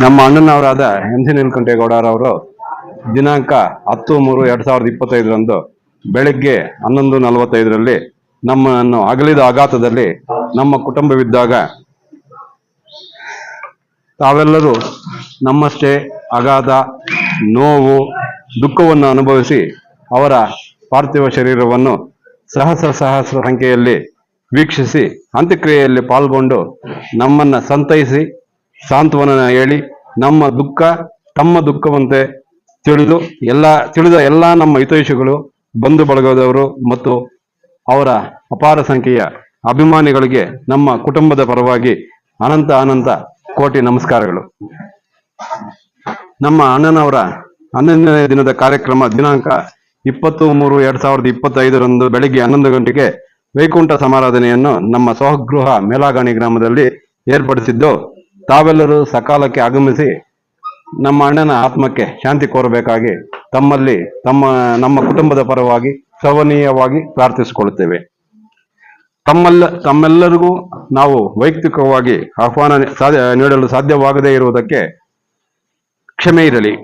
ನಮ್ಮ ಅಣ್ಣನವರಾದ M C ದಿನಾಂಕ ಹತ್ತು ಮೂರು ಎರಡ್ ಸಾವಿರದ ಇಪ್ಪತ್ತೈದರಂದು ಬೆಳಿಗ್ಗೆ ಹನ್ನೊಂದು ನಲವತ್ತೈದರಲ್ಲಿ ನಮ್ಮನ್ನು ಅಗಲಿದ ಆಘಾತದಲ್ಲಿ ನಮ್ಮ ಕುಟುಂಬವಿದ್ದಾಗ ತಾವೆಲ್ಲರೂ ನಮ್ಮಷ್ಟೇ ಅಗಾಧ ನೋವು, ದುಃಖವನ್ನು ಅನುಭವಿಸಿ ಅವರ ಪಾರ್ಥಿವ ಶರೀರವನ್ನು ಸಹಸ್ರ ಸಹಸ್ರ ಸಂಖ್ಯೆಯಲ್ಲಿ ವೀಕ್ಷಿಸಿ ಅಂತ್ಯಕ್ರಿಯೆಯಲ್ಲಿ ಪಾಲ್ಗೊಂಡು ನಮ್ಮನ್ನ ಸಂತೈಸಿ ಸಾಂತ್ವನ ಹೇಳಿ ನಮ್ಮ ದುಃಖ ತಮ್ಮ ದುಃಖವಂತೆ ತಿಳಿದು ಎಲ್ಲ, ತಿಳಿದ ಎಲ್ಲ ನಮ್ಮ ಹಿತೈಷಿಗಳು, ಬಂಧು ಬಳಗದವರು ಮತ್ತು ಅವರ ಅಪಾರ ಸಂಖ್ಯೆಯ ಅಭಿಮಾನಿಗಳಿಗೆ ನಮ್ಮ ಕುಟುಂಬದ ಪರವಾಗಿ ಅನಂತ ಅನಂತ ಕೋಟಿ ನಮಸ್ಕಾರಗಳು. ನಮ್ಮ ಅಣ್ಣನವರ ಹನ್ನೊಂದನೇ ದಿನದ ಕಾರ್ಯಕ್ರಮ ದಿನಾಂಕ ಇಪ್ಪತ್ತು ಮೂರು ಎರಡ್ ಸಾವಿರದ ಇಪ್ಪತ್ತೈದರಂದು ಬೆಳಿಗ್ಗೆ ಹನ್ನೊಂದು ಗಂಟೆಗೆ ವೈಕುಂಠ ಸಮಾರಾಧನೆಯನ್ನು ನಮ್ಮ ಸ್ವಗೃಹ ಮೇಲಾಗಣಿ ಗ್ರಾಮದಲ್ಲಿ ಏರ್ಪಡಿಸಿದ್ದು, ತಾವೆಲ್ಲರೂ ಸಕಾಲಕ್ಕೆ ಆಗಮಿಸಿ ನಮ್ಮ ಅಣ್ಣನ ಆತ್ಮಕ್ಕೆ ಶಾಂತಿ ಕೋರಬೇಕಾಗಿ ತಮ್ಮಲ್ಲಿ ತಮ್ಮ, ನಮ್ಮ ಕುಟುಂಬದ ಪರವಾಗಿ ಸವನೀಯವಾಗಿ ಪ್ರಾರ್ಥಿಸಿಕೊಳ್ಳುತ್ತೇವೆ. ತಮ್ಮೆಲ್ಲ, ತಮ್ಮೆಲ್ಲರಿಗೂ ನಾವು ವೈಯಕ್ತಿಕವಾಗಿ ಆಹ್ವಾನ ಸಾಧ್ಯ, ನೀಡಲು ಸಾಧ್ಯವಾಗದೇ ಇರುವುದಕ್ಕೆ ಕ್ಷಮೆ ಇರಲಿ.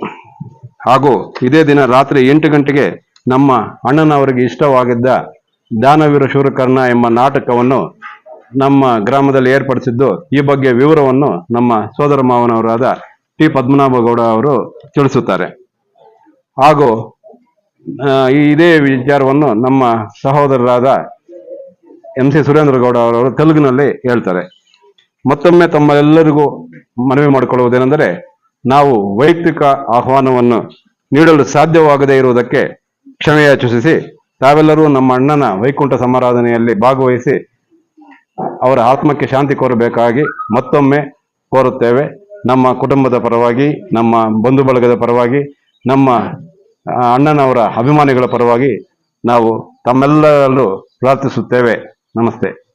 ಹಾಗೂ ಇದೇ ದಿನ ರಾತ್ರಿ ಎಂಟು ಗಂಟೆಗೆ ನಮ್ಮ ಅಣ್ಣನವರಿಗೆ ಇಷ್ಟವಾಗಿದ್ದ ದಾನವೀರ ಶೂರಕರ್ಣ ಎಂಬ ನಾಟಕವನ್ನು ನಮ್ಮ ಗ್ರಾಮದಲ್ಲಿ ಏರ್ಪಡಿಸಿದ್ದು, ಈ ಬಗ್ಗೆ ವಿವರವನ್ನು ನಮ್ಮ ಸೋದರ ಮಾವನವರಾದ ಟಿ ಪದ್ಮನಾಭ ಗೌಡ ಅವರು ತಿಳಿಸುತ್ತಾರೆ. ಹಾಗೂ ಇದೇ ವಿಚಾರವನ್ನು ನಮ್ಮ ಸಹೋದರರಾದ ಎಂ ಸಿ ಸುರೇಂದ್ರ ಗೌಡ ಅವರು ತೆಲುಗಿನಲ್ಲಿ ಹೇಳ್ತಾರೆ. ಮತ್ತೊಮ್ಮೆ ತಮ್ಮೆಲ್ಲರಿಗೂ ಮನವಿ ಮಾಡಿಕೊಳ್ಳುವುದೇನೆಂದರೆ, ನಾವು ವೈಯಕ್ತಿಕ ಆಹ್ವಾನವನ್ನು ನೀಡಲು ಸಾಧ್ಯವಾಗದೇ ಇರುವುದಕ್ಕೆ ಕ್ಷಮೆ ಯಾಚಿಸಿ ತಾವೆಲ್ಲರೂ ನಮ್ಮ ಅಣ್ಣನ ವೈಕುಂಠ ಸಮಾರಾಧನೆಯಲ್ಲಿ ಭಾಗವಹಿಸಿ ಅವರ ಆತ್ಮಕ್ಕೆ ಶಾಂತಿ ಕೋರಬೇಕಾಗಿ ಮತ್ತೊಮ್ಮೆ ಕೋರುತ್ತೇವೆ. ನಮ್ಮ ಕುಟುಂಬದ ಪರವಾಗಿ, ನಮ್ಮ ಬಂಧು ಬಳಗದ ಪರವಾಗಿ, ನಮ್ಮ ಅಣ್ಣನವರ ಅಭಿಮಾನಿಗಳ ಪರವಾಗಿ ನಾವು ತಮ್ಮೆಲ್ಲರಲ್ಲೂ ಪ್ರಾರ್ಥಿಸುತ್ತೇವೆ. ನಮಸ್ತೆ.